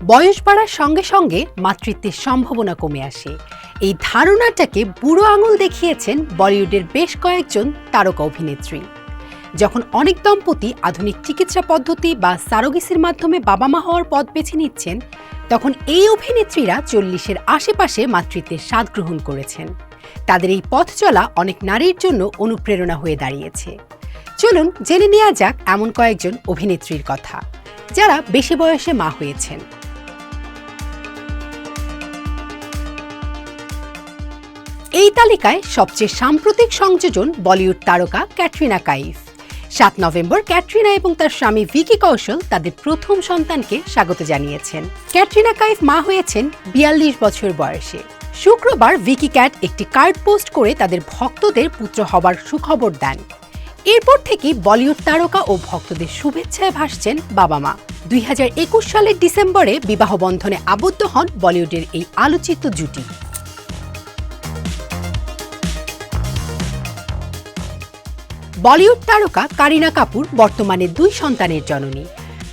বয়স বাড়ার সঙ্গে সঙ্গে মাতৃত্বের সম্ভাবনা কমে আসে। এই ধারণাটাকে বুড়ো আঙুল দেখিয়েছেন বলিউডের বেশ কয়েকজন তারকা অভিনেত্রী। যখন অনেক দম্পতি আধুনিক চিকিৎসা পদ্ধতি বা সারোগেসির মাধ্যমে বাবা মা হওয়ার পথ বেছে নিচ্ছেন, তখন এই অভিনেত্রীরা চল্লিশের আশেপাশে মাতৃত্বের স্বাদ গ্রহণ করেছেন। তাদের এই পথ চলা অনেক নারীর জন্য অনুপ্রেরণা হয়ে দাঁড়িয়েছে। চলুন জেনে নেওয়া যাক এমন কয়েকজন অভিনেত্রীর কথা, যারা বেশি বয়সে মা হয়েছেন। এই তালিকায় সবচেয়ে সাম্প্রতিক সংযোজন বলিউড তারকা ক্যাটরিনা কাইফ। সাত নভেম্বর ক্যাটরিনা এবং তার স্বামী ভিকি কৌশল তাদের প্রথম সন্তানকে স্বাগত জানিয়েছেন। ক্যাটরিনা কাইফ মা হয়েছেন বিয়াল্লিশ বছর বয়সে। শুক্রবার ভিকি ক্যাট একটি কার্ড পোস্ট করে তাদের ভক্তদের পুত্র হবার সুখবর দেন। এরপর থেকেই বলিউড তারকা ও ভক্তদের শুভেচ্ছায় ভাসছেন বাবা মা। দুই হাজার একুশ সালের ডিসেম্বরে বিবাহ বন্ধনে আবদ্ধ হন বলিউডের এই আলোচিত জুটি। বলিউড তারকা কারিনা কাপুর বর্তমানে দুই সন্তানের জননী।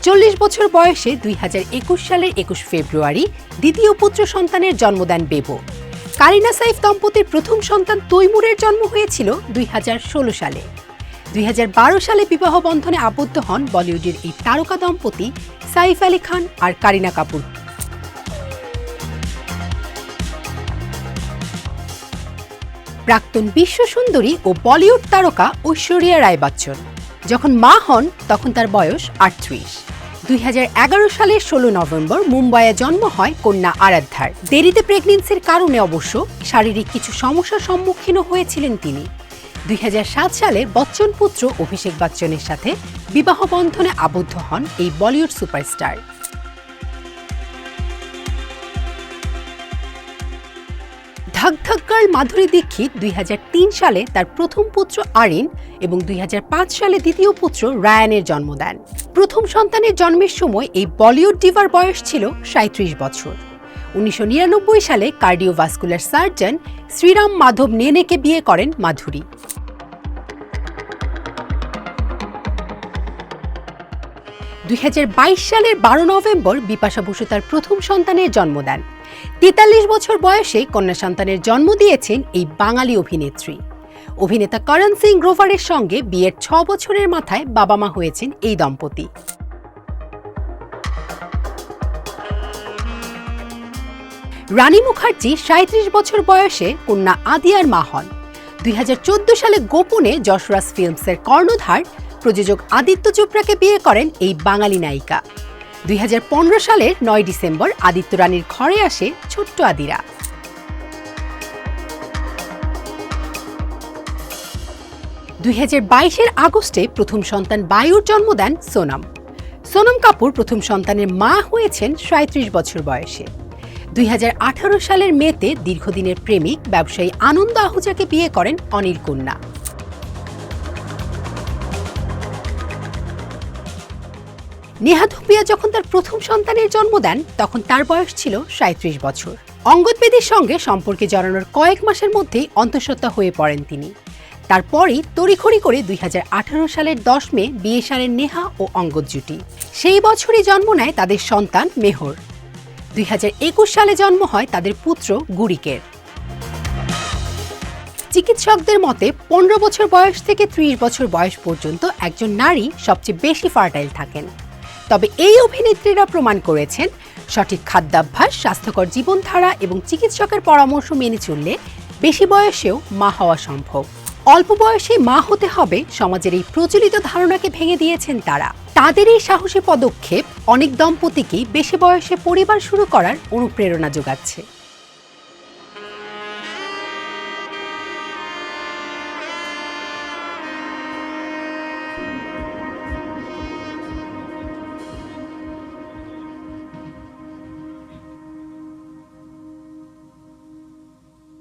চল্লিশ বছর বয়সে দুই হাজার একুশ সালের একুশ ফেব্রুয়ারি দ্বিতীয় পুত্র সন্তানের জন্ম দেন বেবো। কারিনা সাইফ দম্পতির প্রথম সন্তান তৈমুরের জন্ম হয়েছিল দুই হাজার ষোলো সালে। দুই হাজার বারো সালে বিবাহ বন্ধনে আবদ্ধ হন বলিউডের এই তারকা দম্পতি সাইফ আলী খান আর কারিনা কাপুর। প্রাক্তন বিশ্ব সুন্দরী ও বলিউড তারকা ঐশ্বরিয়া রায় বচ্চন। যখন মা হন, তখন তার বয়স আটত্রিশ। দুই সালের ষোলো নভেম্বর মুম্বাইয়ে জন্ম হয় কন্যা আরাধ্যার। দেরিতে প্রেগনেন্সির কারণে অবশ্য শারীরিক কিছু সমস্যার সম্মুখীনও হয়েছিলেন তিনি। দুই হাজার সাত সালে বচ্চন পুত্র অভিষেক বচ্চনের সাথে বিবাহ বন্ধনে আবদ্ধ হন এই বলিউড সুপারস্টার। ধাক গার্ল মাধুরী দীক্ষিত দুই হাজার তিন সালে তার প্রথম পুত্র আরিন এবং দুই হাজার পাঁচ সালে দ্বিতীয় পুত্র রায়ানের জন্ম দেন। প্রথম সন্তানের জন্মের সময় এই বলিউড ডিভার বয়স ছিল সাঁত্রিশ বছর। উনিশশো নিরানব্বই সালে কার্ডিওভাস্কুলার সার্জন শ্রীরাম মাধব নেনেকে বিয়ে করেন মাধুরী। দুই হাজার বাইশ সালের বারো নভেম্বর বিপাশা বসু তার প্রথম সন্তানের জন্ম দেন। তেতাল্লিশ বছর বয়সে কন্যা সন্তানের জন্ম দিয়েছেন এই বাঙালি অভিনেত্রী। অভিনেতা করণ সিং গ্রোভারের সঙ্গে বিয়ের ছ বছরের মাথায় বাবা মা হয়েছেন এই দম্পতি। রানী মুখার্জি সাঁত্রিশ বছর বয়সে কন্যা আদিয়ার মা হন। দুই হাজার চোদ্দ সালে গোপনে যশরাজ ফিল্মসের কর্ণধার প্রযোজক আদিত্য চোপড়াকে বিয়ে করেন এই বাঙালি নায়িকা। দুই সালের নয় ডিসেম্বর আদিত্য রানীর ঘরে আসে ছোট্ট আদিরা। দুই হাজার আগস্টে প্রথম সন্তান বায়ুর জন্ম দেন সোনাম। সোনম কাপুর প্রথম সন্তানের মা হয়েছেন সাঁত্রিশ বছর বয়সে। দুই হাজার আঠারো সালের মেতে দীর্ঘদিনের প্রেমিক ব্যবসায়ী আনন্দ আহুজাকে বিয়ে করেন অনিল কন্যা নেহা ধুপিয়া যখন তার প্রথম সন্তানের জন্ম দেন, তখন তার বয়স ছিল সাঁত্রিশ বছর। অঙ্গদ বেদির সঙ্গে সম্পর্কে জড়ানোর কয়েক মাসের মধ্যেই অন্তঃসত্ত্বা হয়ে পড়েন তিনি। তারপরই তড়িখড়ি করে দুই হাজার আঠারো সালের দশ মে বিয়ে সারেন নেহা ও অঙ্গদ জুটি। সেই বছরই জন্ম নেয় তাদের সন্তান মেহর। দুই একুশ সালে জন্ম হয় তাদের পুত্র গুরিকের। চিকিৎসকদের মতে, পনেরো বছর বয়স থেকে ত্রিশ বছর বয়স পর্যন্ত একজন নারী সবচেয়ে বেশি ফার্টাইল থাকেন। তবে এই অভিনেত্রীরা প্রমাণ করেছেন, সঠিক খাদ্যাভ্যাস, স্বাস্থ্যকর জীবনধারা এবং চিকিৎসকের পরামর্শ মেনে চললে বেশি বয়সেও মা হওয়া সম্ভব। অল্প বয়সে মা হতে হবে সমাজের এই প্রচলিত ধারণাকে ভেঙে দিয়েছেন তারা। তাদের এই সাহসী পদক্ষেপ অনেক দম্পতিকেই বেশি বয়সে পরিবার শুরু করার অনুপ্রেরণা যোগাচ্ছে।